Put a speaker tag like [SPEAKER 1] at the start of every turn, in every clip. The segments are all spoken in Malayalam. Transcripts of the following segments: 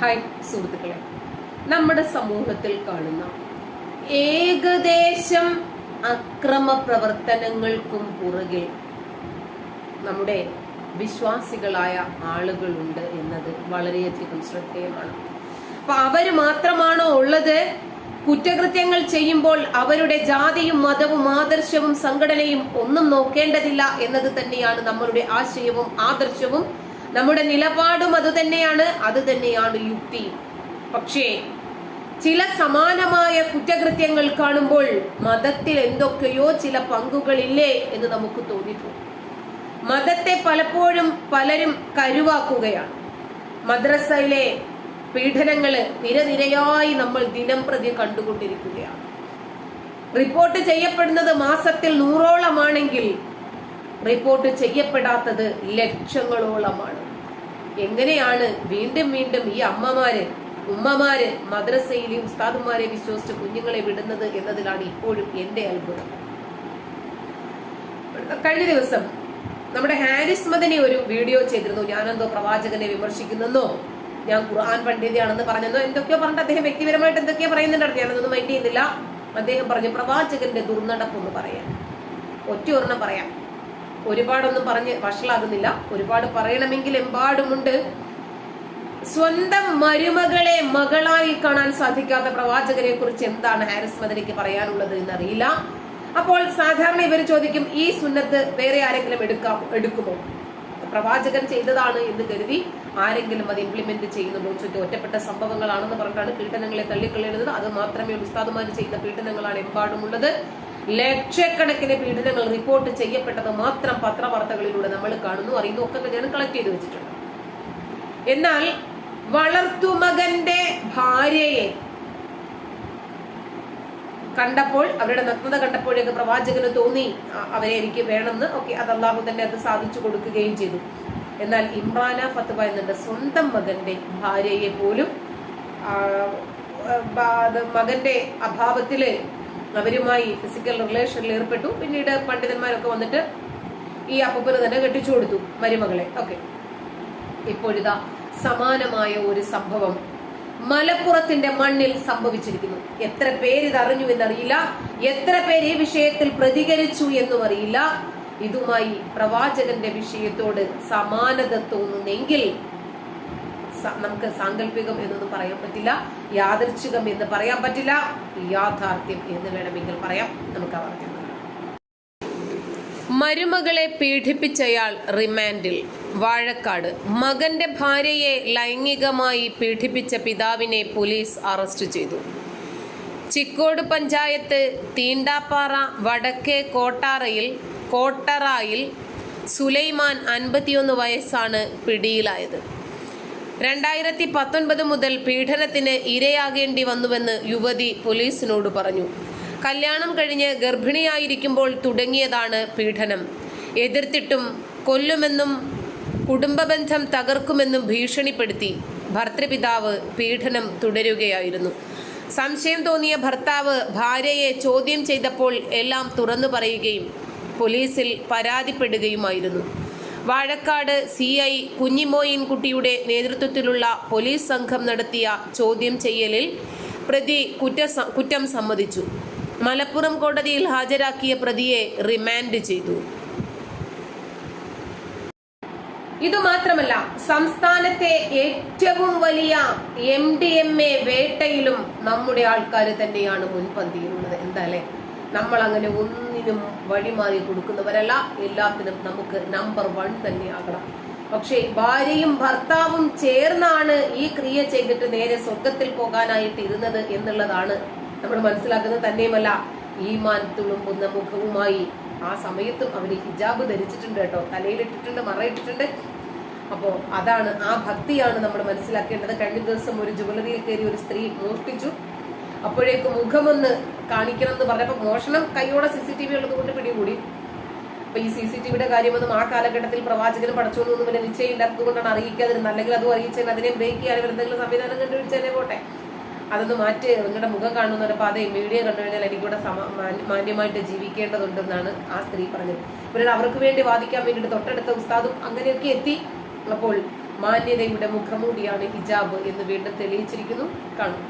[SPEAKER 1] ഹായ് സുഹൃത്തുക്കളെ. നമ്മുടെ സമൂഹത്തിൽ കാണുന്ന ഏകദേശം അക്രമ പ്രവർത്തനങ്ങൾക്കും പുറകിൽ നമ്മുടെ വിശ്വാസികളായ ആളുകളുണ്ട് എന്നത് വളരെയധികം ശ്രദ്ധേയമാണ്. അപ്പൊ അവർ മാത്രമാണോ ഉള്ളത്? കുറ്റകൃത്യങ്ങൾ ചെയ്യുമ്പോൾ അവരുടെ ജാതിയും മതവും ആദർശവും സംഘടനയും ഒന്നും നോക്കേണ്ടതില്ല എന്നത് തന്നെയാണ് നമ്മളുടെ ആശയവും ആദർശവും നമ്മുടെ നിലപാടും അത് തന്നെയാണ്. അത് തന്നെയാണ് യുക്തി. പക്ഷേ ചില സമാനമായ കുറ്റകൃത്യങ്ങൾ കാണുമ്പോൾ മതത്തിൽ എന്തൊക്കെയോ ചില പങ്കുകളില്ലേ എന്ന് നമുക്ക് തോന്നിപ്പോകും. മതത്തെ പലപ്പോഴും പലരും കരുവാക്കുകയാണ്. മദ്രസയിലെ പീഡനങ്ങൾ നിരനിരയായി നമ്മൾ ദിനം പ്രതി കണ്ടുകൊണ്ടിരിക്കുകയാണ്. റിപ്പോർട്ട് ചെയ്യപ്പെടുന്നത് മാസത്തിൽ നൂറോളമാണെങ്കിൽ റിപ്പോർട്ട് ചെയ്യപ്പെടാത്തത് ലക്ഷങ്ങളോളമാണ്. എങ്ങനെയാണ് വീണ്ടും വീണ്ടും ഈ അമ്മമാര് ഉമ്മമാര് മദ്രസയിലെ ഉസ്താദുമാരെ വിശ്വസിച്ച് കുഞ്ഞുങ്ങളെ വിടുന്നത് എന്നതിലാണ് ഇപ്പോഴും എന്റെ അത്ഭുതം. കഴിഞ്ഞ ദിവസം നമ്മുടെ ഹാരിസ് മദനി ഒരു വീഡിയോ ചെയ്തിരുന്നു. ഞാനെന്തോ പ്രവാചകനെ വിമർശിക്കുന്നെന്നോ ഞാൻ ഖുർആൻ പണ്ഡിതയാണെന്ന് പറഞ്ഞെന്നോ എന്തൊക്കെയോ പറഞ്ഞിട്ട് അദ്ദേഹം വ്യക്തിപരമായിട്ട് എന്തൊക്കെയോ പറയുന്നുണ്ടായിരുന്നു. ഞാനതൊന്നും മൈൻഡ് ചെയ്യുന്നില്ല. അദ്ദേഹം പറഞ്ഞു പ്രവാചകന്റെ ദുർനടപ്പ് എന്ന് പറയാം ഒറ്റ ഒരെണ്ണം പറയാം. ഒരുപാടൊന്നും പറഞ്ഞ് വഷളാകുന്നില്ല. ഒരുപാട് പറയണമെങ്കിൽ എമ്പാടുമുണ്ട്. സ്വന്തം മരുമകളെ മകളായി കാണാൻ സാധിക്കാത്ത പ്രവാചകരെ കുറിച്ച് എന്താണ് ഹാരിസ് മദനിക്ക് പറയാനുള്ളത് എന്നറിയില്ല. അപ്പോൾ സാധാരണ ഇവർ ചോദിക്കും ഈ സുന്നത്ത് വേറെ ആരെങ്കിലും എടുക്കാം എടുക്കുമോ? പ്രവാചകൻ ചെയ്തതാണ് എന്ന് കരുതി ആരെങ്കിലും അത് ഇംപ്ലിമെന്റ് ചെയ്യുന്നുണ്ടോ ചുറ്റും ഒറ്റപ്പെട്ട സംഭവങ്ങളാണെന്ന് പറഞ്ഞിട്ടാണ് പീഡനങ്ങളെ തള്ളിക്കളയുന്നത്. അത് മാത്രമേ ഉസ്താദുമാർ ചെയ്യുന്ന പീഡനങ്ങളാണ് എമ്പാടുമുള്ളത്. ലക്ഷക്കണക്കിന് പീഡനങ്ങൾ റിപ്പോർട്ട് ചെയ്യപ്പെട്ടത് മാത്രം പത്രവാർത്തകളിലൂടെ നമ്മൾ കാണുന്നു. അറിയുന്നു ഒക്കെ ഞാൻ കളക്ട് ചെയ്ത് വെച്ചിട്ടുണ്ട്. എന്നാൽ വളർത്തുമകന്റെ ഭാര്യയെ കണ്ടപ്പോൾ അവരുടെ നഗ്നത കണ്ടപ്പോഴേക്ക് പ്രവാചകന് തോന്നി അവരെ എനിക്ക് വേണമെന്ന്. ഓക്കെ അത് അള്ളാഹു തന്നെ അത് സാധിച്ചു കൊടുക്കുകയും ചെയ്തു. എന്നാൽ ഇമ്രാന ഫത്തുബ എന്നുണ്ട് സ്വന്തം മകന്റെ ഭാര്യയെ പോലും മകന്റെ അഭാവത്തിൽ അവരുമായി ഫിസിക്കൽ റിലേഷനിൽ ഏർപ്പെട്ടു. പിന്നീട് പണ്ഡിതന്മാരൊക്കെ വന്നിട്ട് ഈ അപ്പൂപ്പന് തന്നെ കെട്ടിച്ചു കൊടുത്തു മരുമകളെ. ഓക്കെ ഇപ്പോഴിതാ സമാനമായ ഒരു സംഭവം മലപ്പുറത്തിന്റെ മണ്ണിൽ സംഭവിച്ചിരിക്കുന്നു. എത്ര പേര് ഇത് അറിഞ്ഞു എന്നറിയില്ല. എത്ര പേര് ഈ വിഷയത്തിൽ പ്രതികരിച്ചു എന്നും അറിയില്ല. ഇതുമായി പ്രവാചകന്റെ വിഷയത്തോട് സമാനത തോന്നുന്നെങ്കിൽ നമുക്ക് സാങ്കല്പികം എന്നൊന്നും പറയാൻ പറ്റില്ല യാദർച്ഛികം എന്ന് പറയാൻ പറ്റില്ല യാഥാർത്ഥ്യം എന്ന് വേണമെങ്കിൽ പറയാം. നമുക്ക് മരുമകളെ പീഡിപ്പിച്ചയാൾ റിമാൻഡിൽ. വാഴക്കാട്. മകന്റെ ഭാര്യയെ ലൈംഗികമായി പീഡിപ്പിച്ച പിതാവിനെ പോലീസ് അറസ്റ്റ് ചെയ്തു. ചിക്കോട് പഞ്ചായത്ത് തീണ്ടാപ്പാറ വടക്കേ കോട്ടാറയിൽ കോട്ടറായിൽ സുലൈമാൻ അൻപത്തിയൊന്ന് വയസ്സാണ് പിടിയിലായത്. രണ്ടായിരത്തി പത്തൊൻപത് മുതൽ പീഡനത്തിന് ഇരയാകേണ്ടി വന്നുവെന്ന് യുവതി പോലീസിനോട് പറഞ്ഞു. കല്യാണം കഴിഞ്ഞ് ഗർഭിണിയായിരിക്കുമ്പോൾ തുടങ്ങിയതാണ് പീഡനം. എതിർത്തിട്ടും കൊല്ലുമെന്നും കുടുംബബന്ധം തകർക്കുമെന്നും ഭീഷണിപ്പെടുത്തി ഭർത്തൃപിതാവ് പീഡനം തുടരുകയായിരുന്നു. സംശയം തോന്നിയ ഭർത്താവ് ഭാര്യയെ ചോദ്യം ചെയ്തപ്പോൾ എല്ലാം തുറന്നു പറയുകയും പോലീസിൽ പരാതിപ്പെടുകയുമായിരുന്നു. വാഴക്കാട് സി ഐ കുഞ്ഞിമോയിൻകുട്ടിയുടെ നേതൃത്വത്തിലുള്ള പോലീസ് സംഘം നടത്തിയ ചോദ്യം ചെയ്യലിൽ പ്രതി കുറ്റ കുറ്റം സമ്മതിച്ചു. മലപ്പുറം കോടതിയിൽ ഹാജരാക്കിയ പ്രതിയെ റിമാൻഡ് ചെയ്തു. ഇതുമാത്രമല്ല സംസ്ഥാനത്തെ ഏറ്റവും വലിയ എം ഡി എം എ വേട്ടയിലും നമ്മുടെ ആൾക്കാർ തന്നെയാണ് മുൻപന്തിയിലുള്ളത്. എന്താ നമ്മൾ അങ്ങനെ ഒന്നിനും വഴിമാറി കൊടുക്കുന്നവരല്ല. എല്ലാത്തിനും നമുക്ക് നമ്പർ വൺ ആകണം. പക്ഷേ ഭാര്യയും ഭർത്താവും ചേർന്നാണ് ഈ ക്രിയ ചെയ്തിട്ട് നേരെ സ്വർഗത്തിൽ പോകാനായിട്ട് ഇരുന്നത് എന്നുള്ളതാണ് നമ്മൾ മനസ്സിലാക്കുന്നത്. തന്നെയുമല്ല ഈമാൻ തുളുമ്പുന്ന മുഖവുമായി ആ സമയത്തും അവർ ഹിജാബ് ധരിച്ചിട്ടുണ്ട് കേട്ടോ. തലയിലിട്ടിട്ടുണ്ട് മറയിട്ടിട്ടുണ്ട്. അപ്പോൾ അതാണ് ആ ഭക്തിയാണ് നമ്മൾ മനസ്സിലാക്കേണ്ടത്. കഴിഞ്ഞ ദിവസം ഒരു ജുവലറിയിൽ കയറി ഒരു സ്ത്രീ മോഷ്ടിച്ചു അപ്പോഴേക്ക് മുഖമൊന്ന് കാണിക്കണം എന്ന് പറഞ്ഞപ്പോൾ മോഷണം കൈയോടെ സി സി ടി വി ഉള്ളത് കൊണ്ട് പിടികൂടി. അപ്പൊ ഈ സി സി ടി വിയുടെ കാര്യമൊന്നും ആ കാലഘട്ടത്തിൽ പ്രവാചകനും പടച്ചോന്നൊന്നും പിന്നെ നിശ്ചയമില്ലാത്തത് കൊണ്ടാണ് അറിയിക്കാതിരുന്നത്. അല്ലെങ്കിൽ അതും അറിയിച്ചാൽ അതിനെ ഇവർ എന്തെങ്കിലും സംവിധാനം കണ്ടുപിടിച്ചതിനെ പോട്ടെ. അതൊന്ന് മാറ്റി നിങ്ങളുടെ മുഖം കാണുന്ന പറഞ്ഞപ്പോൾ അതെ മീഡിയ കണ്ടു കഴിഞ്ഞാൽ എനിക്കൂടെ മാന്യമായിട്ട് ജീവിക്കേണ്ടതുണ്ടെന്നാണ് ആ സ്ത്രീ പറഞ്ഞത്. ഇവരുടെ അവർക്ക് വേണ്ടി വാദിക്കാൻ വേണ്ടിയിട്ട് തൊട്ടടുത്ത ഉസ്താദും അങ്ങനെയൊക്കെ എത്തി. അപ്പോൾ മാന്യതയുടെ മുഖമൂടിയാണ് ഹിജാബ് എന്ന് വീണ്ടും തെളിയിച്ചിരിക്കുന്നു. കാണും.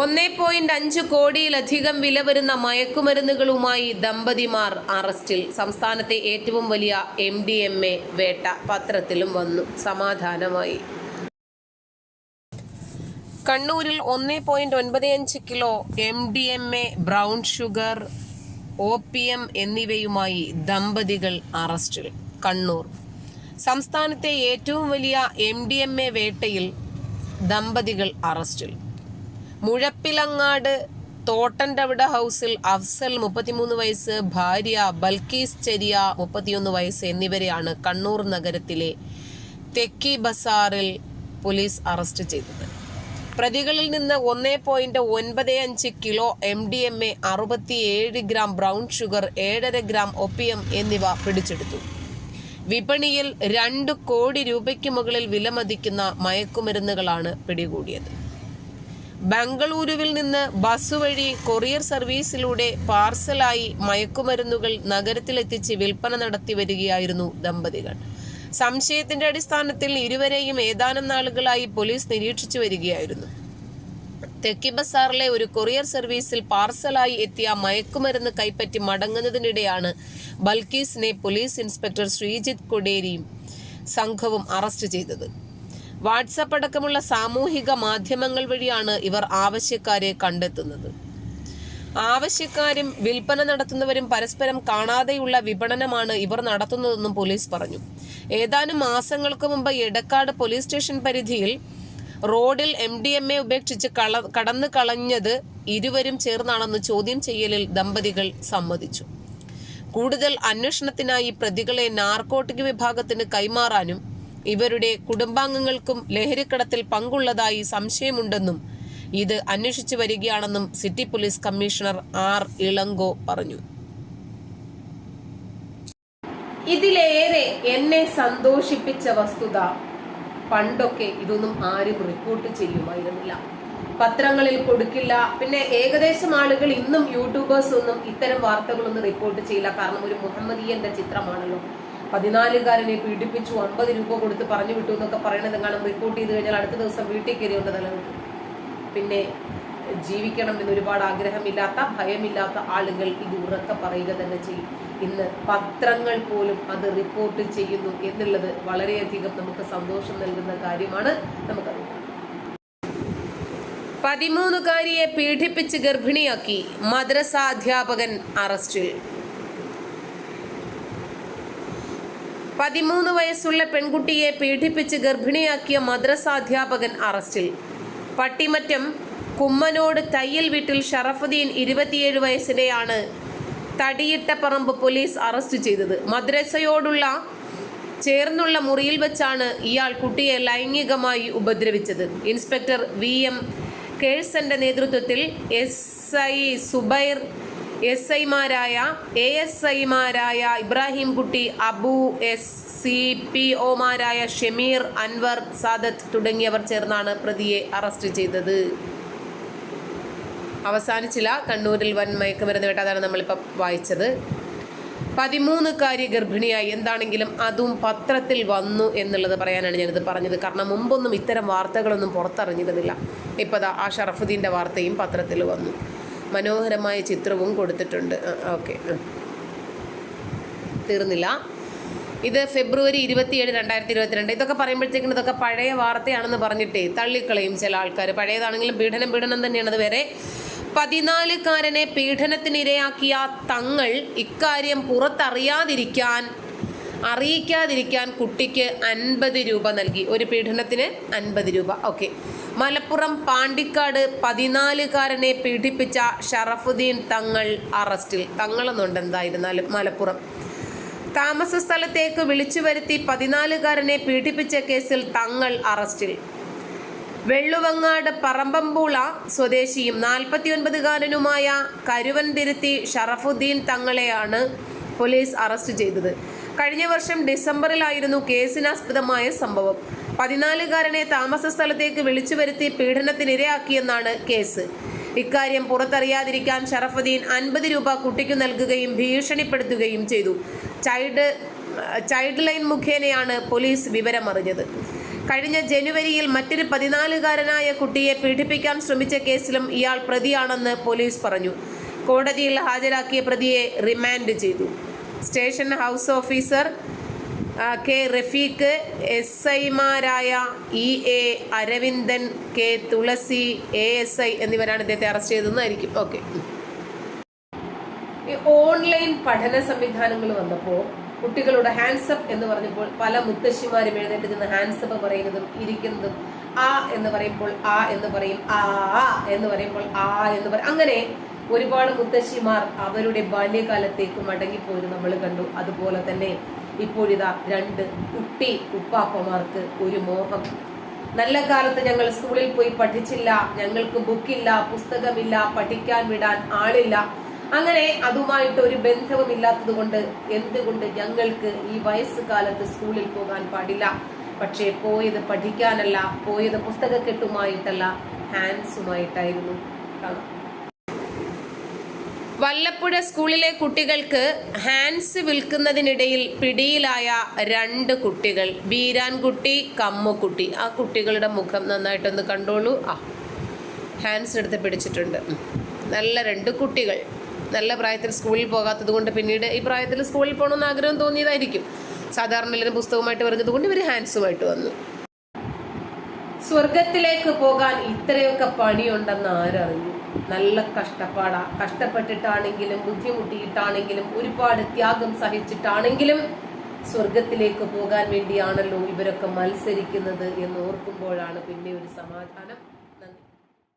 [SPEAKER 1] ഒന്നേ പോയിന്റ് അഞ്ച് കോടിയിലധികം വില വരുന്ന മയക്കുമരുന്നുകളുമായി ദമ്പതിമാർ അറസ്റ്റിൽ. സംസ്ഥാനത്തെ ഏറ്റവും വലിയ എം ഡി എം എ വേട്ട പത്രത്തിലും വന്നു. സമാധാനമായി. കണ്ണൂരിൽ ഒന്നേ പോയിന്റ് ഒൻപത് അഞ്ച് kilo M D M A brown sugar O P M എന്നിവയുമായി ദമ്പതികൾ അറസ്റ്റിൽ. കണ്ണൂർ. സംസ്ഥാനത്തെ ഏറ്റവും വലിയ എം ഡി എം എ വേട്ടയിൽ ദമ്പതികൾ അറസ്റ്റിൽ. മുഴപ്പിലങ്ങാട് തോട്ടന്റവിട ഹൗസിൽ അഫ്സൽ മുപ്പത്തിമൂന്ന് വയസ്സ് ഭാര്യ ബൽക്കീസ് ചെരിയ മുപ്പത്തിയൊന്ന് വയസ്സ് എന്നിവരെയാണ് കണ്ണൂർ നഗരത്തിലെ തെക്കി ബസാറിൽ പോലീസ് അറസ്റ്റ് ചെയ്തത്. പ്രതികളിൽ നിന്ന് ഒന്നേ പോയിന്റ് ഒൻപത് അഞ്ച് kilo M D M A അറുപത്തിയേഴ് ഗ്രാം ബ്രൗൺ ഷുഗർ ഏഴര ഗ്രാം ഒപ്പിയം എന്നിവ പിടിച്ചെടുത്തു. വിപണിയിൽ രണ്ട് കോടി രൂപയ്ക്ക് മുകളിൽ വിലമതിക്കുന്ന മയക്കുമരുന്നുകളാണ് പിടികൂടിയത്. ബംഗളൂരുവിൽ നിന്ന് ബസ് വഴി കൊറിയർ സർവീസിലൂടെ പാർസലായി മയക്കുമരുന്നുകൾ നഗരത്തിലെത്തിച്ച് വിൽപ്പന നടത്തി വരികയായിരുന്നു ദമ്പതികൾ. സംശയത്തിന്റെ അടിസ്ഥാനത്തിൽ ഇരുവരെയും ഏതാനും നാളുകളായി പോലീസ് നിരീക്ഷിച്ചു വരികയായിരുന്നു. തെക്കി ബസാറിലെ ഒരു കൊറിയർ സർവീസിൽ പാർസലായി എത്തിയ മയക്കുമരുന്ന് കൈപ്പറ്റി മടങ്ങുന്നതിനിടെയാണ് ബൽക്കീസിനെ പോലീസ് ഇൻസ്പെക്ടർ ശ്രീജിത്ത് കൊടേരിയും സംഘവും അറസ്റ്റ് ചെയ്തത്. വാട്സപ്പ് അടക്കമുള്ള സാമൂഹിക മാധ്യമങ്ങൾ വഴിയാണ് ഇവർ ആവശ്യക്കാരെ കണ്ടെത്തുന്നത്. ആവശ്യക്കാരും വിൽപ്പന നടത്തുന്നവരും പരസ്പരം കാണാതെയുള്ള വിപണനമാണ് ഇവർ നടത്തുന്നതെന്നും പോലീസ് പറഞ്ഞു. ഏതാനും മാസങ്ങൾക്ക് മുമ്പ് എടക്കാട് പോലീസ് സ്റ്റേഷൻ പരിധിയിൽ റോഡിൽ എം ഡി എം എ ഉപേക്ഷിച്ച് കള കടന്നു കളഞ്ഞത് ഇരുവരും ചേർന്നാണെന്ന് ചോദ്യം ചെയ്യലിൽ ദമ്പതികൾ സമ്മതിച്ചു. കൂടുതൽ അന്വേഷണത്തിനായി പ്രതികളെ നാർക്കോട്ടിക് വിഭാഗത്തിന് കൈമാറാനും ഇവരുടെ കുടുംബാംഗങ്ങൾക്കും ലഹരിക്കടത്തിൽ പങ്കുള്ളതായി സംശയമുണ്ടെന്നും ഇത് അന്വേഷിച്ചു വരികയാണെന്നും city police commissioner R Ilango പറഞ്ഞു. ഇതിലേറെ എന്നെ സന്തോഷിപ്പിച്ച വസ്തുത പണ്ടൊക്കെ ഇതൊന്നും ആരും റിപ്പോർട്ട് ചെയ്യുമായിരുന്നില്ല. പത്രങ്ങളിൽ കൊടുക്കില്ല പിന്നെ ഏകദേശം ആളുകൾ ഇന്നും യൂട്യൂബേഴ്സ് ഒന്നും ഇത്തരം വാർത്തകളൊന്നും റിപ്പോർട്ട് ചെയ്യില്ല. കാരണം ഒരു മുഹമ്മദീയന്റെ ചിത്രമാണല്ലോ. പതിനാലുകാരനെ പീഡിപ്പിച്ചു അമ്പത് രൂപ കൊടുത്ത് പറഞ്ഞു വിട്ടു എന്നൊക്കെ പറയണത് കാണും റിപ്പോർട്ട് ചെയ്ത് കഴിഞ്ഞാൽ അടുത്ത ദിവസം വീട്ടിൽ കയറി കൊണ്ട് നിലനിൽക്കും പിന്നെ ജീവിക്കണം എന്ന് ഒരുപാട് ആഗ്രഹമില്ലാത്ത ഭയമില്ലാത്ത ആളുകൾ ഇത് ഉറക്കെ പറയുക തന്നെ ചെയ്യും. ഇന്ന് പത്രങ്ങൾ പോലും അത് റിപ്പോർട്ട് ചെയ്യുന്നു എന്നുള്ളത് വളരെയധികം നമുക്ക് സന്തോഷം നൽകുന്ന കാര്യമാണ് നമുക്കറിയാം. പതിമൂന്നുകാരിയെ പീഡിപ്പിച്ച് ഗർഭിണിയാക്കി മദ്രസാധ്യാപകൻ അറസ്റ്റിൽ. പതിമൂന്ന് വയസ്സുള്ള പെൺകുട്ടിയെ പീഡിപ്പിച്ച് ഗർഭിണിയാക്കിയ മദ്രസ അധ്യാപകൻ അറസ്റ്റിൽ. പട്ടിമറ്റം കുമ്മനോട് തയ്യൽ വീട്ടിൽ ഷറഫുദ്ദീൻ ഇരുപത്തിയേഴ് വയസ്സിനെയാണ് തടിയിട്ടപ്പറമ്പ് പോലീസ് അറസ്റ്റ് ചെയ്തത്. മദ്രസയോടുള്ള ചേർന്നുള്ള മുറിയിൽ വെച്ചാണ് ഇയാൾ കുട്ടിയെ ലൈംഗികമായി ഉപദ്രവിച്ചത്. ഇൻസ്പെക്ടർ വി എം കേഴ്സന്റെ നേതൃത്വത്തിൽ എസ് ഐ സുബൈർ എസ് ഐമാരായ എ എസ് ഐമാരായ Ibrahim Kutty Abu S C P ഒമാരായ Shameer Anwar Sadath തുടങ്ങിയവർ ചേർന്നാണ് പ്രതിയെ അറസ്റ്റ് ചെയ്തത്. അവസാനിച്ചില്ല. കണ്ണൂരിൽ വൻ മയക്കുമരുന്ന് വേട്ട അതാണ് നമ്മളിപ്പോൾ വായിച്ചത് പതിമൂന്നുകാരി ഗർഭിണിയായി. എന്താണെങ്കിലും അതും പത്രത്തിൽ വന്നു എന്നുള്ളത് പറയാനാണ് ഞാനിത് പറഞ്ഞത്. കാരണം മുമ്പൊന്നും ഇത്തരം വാർത്തകളൊന്നും പുറത്തറിഞ്ഞിരുന്നില്ല. ഇപ്പോൾ ദാ ആ ഷറഫുദ്ദീന്റെ വാർത്തയും പത്രത്തിൽ വന്നു. മനോഹരമായ ചിത്രവും കൊടുത്തിട്ടുണ്ട്. ഓക്കെ. തീർന്നില്ല. ഇത് ഫെബ്രുവരി ഇരുപത്തിയേഴ് രണ്ടായിരത്തി ഇരുപത്തിരണ്ട് ഇതൊക്കെ പറയുമ്പോഴത്തേക്കും ഇതൊക്കെ പഴയ വാർത്തയാണെന്ന് പറഞ്ഞിട്ടേ തള്ളിക്കളയും ചില ആൾക്കാർ പഴയതാണെങ്കിലും പീഡനം പീഡനം തന്നെയാണ് അത് വേറെ. പതിനാലുകാരനെ പീഡനത്തിനിരയാക്കിയ തങ്ങൾ ഇക്കാര്യം പുറത്തറിയാതിരിക്കാൻ അറിയിക്കാതിരിക്കാൻ കുട്ടിക്ക് അൻപത് രൂപ നൽകി. ഒരു പീഡനത്തിന് അൻപത് രൂപ. ഓക്കെ. മലപ്പുറം പാണ്ടിക്കാട് പതിനാലുകാരനെ പീഡിപ്പിച്ച ഷറഫുദ്ദീൻ തങ്ങൾ അറസ്റ്റിൽ. തങ്ങളെന്നുണ്ട് എന്തായിരുന്നാലും മലപ്പുറം. താമസ സ്ഥലത്തേക്ക് വിളിച്ചു വരുത്തി പതിനാലുകാരനെ പീഡിപ്പിച്ച കേസിൽ തങ്ങൾ അറസ്റ്റിൽ. വെള്ളുവങ്ങാട് പറമ്പമ്പൂള സ്വദേശിയും നാൽപ്പത്തിയൊൻപതുകാരനുമായ കരുവൻതിരുത്തി ഷറഫുദ്ദീൻ തങ്ങളെയാണ് പോലീസ് അറസ്റ്റ് ചെയ്തത്. കഴിഞ്ഞ വർഷം ഡിസംബറിലായിരുന്നു കേസിനാസ്പദമായ സംഭവം. പതിനാലുകാരനെ താമസ സ്ഥലത്തേക്ക് വിളിച്ചു വരുത്തി പീഡനത്തിനിരയാക്കിയെന്നാണ് കേസ്. ഇക്കാര്യം പുറത്തറിയാതിരിക്കാൻ ഷറഫുദ്ദീൻ അൻപത് രൂപ കുട്ടിക്ക് നൽകുകയും ഭീഷണിപ്പെടുത്തുകയും ചെയ്തു. ചൈൽഡ് ചൈൽഡ് ലൈൻ മുഖേനയാണ് പോലീസ് വിവരമറിഞ്ഞത്. കഴിഞ്ഞ ജനുവരിയിൽ മറ്റൊരു പതിനാലുകാരനായ കുട്ടിയെ പീഡിപ്പിക്കാൻ ശ്രമിച്ച കേസിലും ഇയാൾ പ്രതിയാണെന്ന് പോലീസ് പറഞ്ഞു. കോടതിയിൽ ഹാജരാക്കിയ പ്രതിയെ റിമാൻഡ് ചെയ്തു. Station house officer K Rafeeq S ഐമാരായ E A Aravindan K Thulasi A S I എന്നിവരാണ് ഇദ്ദേഹത്തെ അറസ്റ്റ് ചെയ്തതെന്നായിരിക്കും. ഓക്കെ. ഈ ഓൺലൈൻ പഠന സംവിധാനങ്ങൾ വന്നപ്പോൾ കുട്ടികളുടെ ഹാൻഡ്സപ്പ് എന്ന് പറഞ്ഞപ്പോൾ പല മുത്തശ്ശിമാരും എഴുന്നേറ്റ് നിന്ന് ഹാൻഡ്സപ്പ് പറയുന്നതും ഇരിക്കുന്നതും ആ എന്ന് പറയുമ്പോൾ ആ എന്ന് പറയും ആ എന്ന് പറയുമ്പോൾ ആ എന്ന് പറയും അങ്ങനെ ഒരുപാട് മുത്തശ്ശിമാർ അവരുടെ ബാല്യകാലത്തേക്ക് മടങ്ങിപ്പോയത് നമ്മൾ കണ്ടു. അതുപോലെ തന്നെ ഇപ്പോഴിതാ രണ്ട് കുട്ടി ഉപ്പാപ്പമാർക്ക് ഒരു മോഹം. നല്ല കാലത്ത് ഞങ്ങൾ സ്കൂളിൽ പോയി പഠിച്ചില്ല ഞങ്ങൾക്ക് ബുക്കില്ല പുസ്തകമില്ല പഠിക്കാൻ വിടാൻ ആളില്ല. അങ്ങനെ അതുമായിട്ട് ഒരു ബന്ധവും ഇല്ലാത്തത് കൊണ്ട് എന്തുകൊണ്ട് ഞങ്ങൾക്ക് ഈ വയസ്സ് കാലത്ത് സ്കൂളിൽ പോകാൻ പാടില്ല? പക്ഷേ പോയത് പഠിക്കാനല്ല പോയത് പുസ്തകക്കെട്ടുമായിട്ടല്ല ഹാൻഡ്സുമായിട്ടായിരുന്നു. കാണാം. വല്ലപ്പുഴ സ്കൂളിലെ കുട്ടികൾക്ക് ഹാൻഡ്സ് വിൽക്കുന്നതിനിടയിൽ പിടിയിലായ രണ്ട് കുട്ടികൾ. ബീരാൻകുട്ടി കമ്മുക്കുട്ടി ആ കുട്ടികളുടെ മുഖം നന്നായിട്ടൊന്ന് കണ്ടോളൂ. ആ ഹാൻഡ്സ് എടുത്ത് പിടിച്ചിട്ടുണ്ട്. നല്ല രണ്ട് കുട്ടികൾ. നല്ല പ്രായത്തിൽ സ്കൂളിൽ പോകാത്തത് കൊണ്ട് പിന്നീട് ഈ പ്രായത്തിൽ സ്കൂളിൽ പോകണമെന്ന് ആഗ്രഹം തോന്നിയതായിരിക്കും. സാധാരണ എല്ലാവരും പുസ്തകമായിട്ട് വരുന്നത് കൊണ്ട് ഇവർ ഹാൻഡ്സുമായിട്ട് വന്നു. സ്വർഗത്തിലേക്ക് പോകാൻ ഇത്രയൊക്കെ പണിയുണ്ടെന്ന് ആരറിഞ്ഞു? നല്ല കഷ്ടപ്പാടാ. കഷ്ടപ്പെട്ടിട്ടാണെങ്കിലും ബുദ്ധിമുട്ടിയിട്ടാണെങ്കിലും ഒരുപാട് ത്യാഗം സഹിച്ചിട്ടാണെങ്കിലും സ്വർഗത്തിലേക്ക് പോകാൻ വേണ്ടിയാണല്ലോ ഇവരൊക്കെ മത്സരിക്കുന്നത് എന്ന് ഓർക്കുമ്പോഴാണ് പിന്നെ ഒരു സമാധാനം.